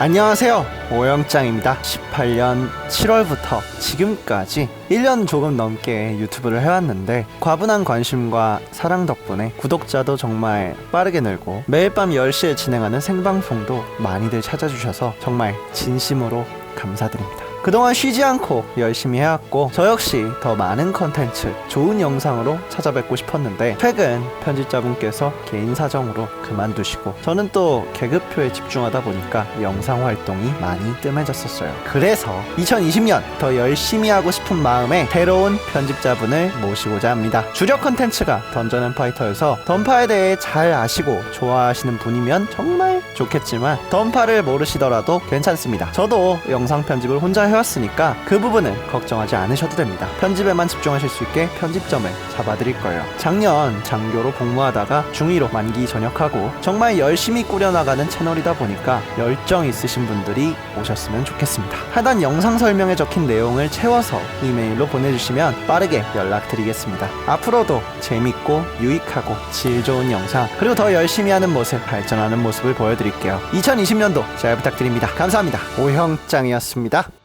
안녕하세요. 오영짱입니다. 18년 7월부터 지금까지 1년 조금 넘게 유튜브를 해왔는데 과분한 관심과 사랑 덕분에 구독자도 정말 빠르게 늘고 매일 밤 10시에 진행하는 생방송도 많이들 찾아주셔서 정말 진심으로 감사드립니다. 그동안 쉬지 않고 열심히 해왔고 저 역시 더 많은 컨텐츠 좋은 영상으로 찾아뵙고 싶었는데 최근 편집자분께서 개인 사정으로 그만두시고 저는 또 계급표에 집중하다 보니까 영상 활동이 많이 뜸해졌었어요. 그래서 2020년 더 열심히 하고 싶은 마음에 새로운 편집자분을 모시고자 합니다. 주력 컨텐츠가 던전 앤 파이터여서 던파에 대해 잘 아시고 좋아하시는 분이면 정말 좋겠지만 던파를 모르시더라도 괜찮습니다. 저도 영상 편집을 혼자 해왔으니까 그 부분은 걱정하지 않으셔도 됩니다. 편집에만 집중하실 수 있게 편집점을 잡아드릴 거예요. 작년 장교로 복무하다가 중2로 만기 전역하고 정말 열심히 꾸려나가는 채널이다 보니까 열정 있으신 분들이 오셨으면 좋겠습니다. 하단 영상 설명에 적힌 내용을 채워서 이메일로 보내주시면 빠르게 연락드리겠습니다. 앞으로도 재밌고 유익하고 질 좋은 영상 그리고 더 열심히 하는 모습 발전하는 모습을 보여드릴게요. 2020년도 잘 부탁드립니다. 감사합니다. 오형짱이었습니다.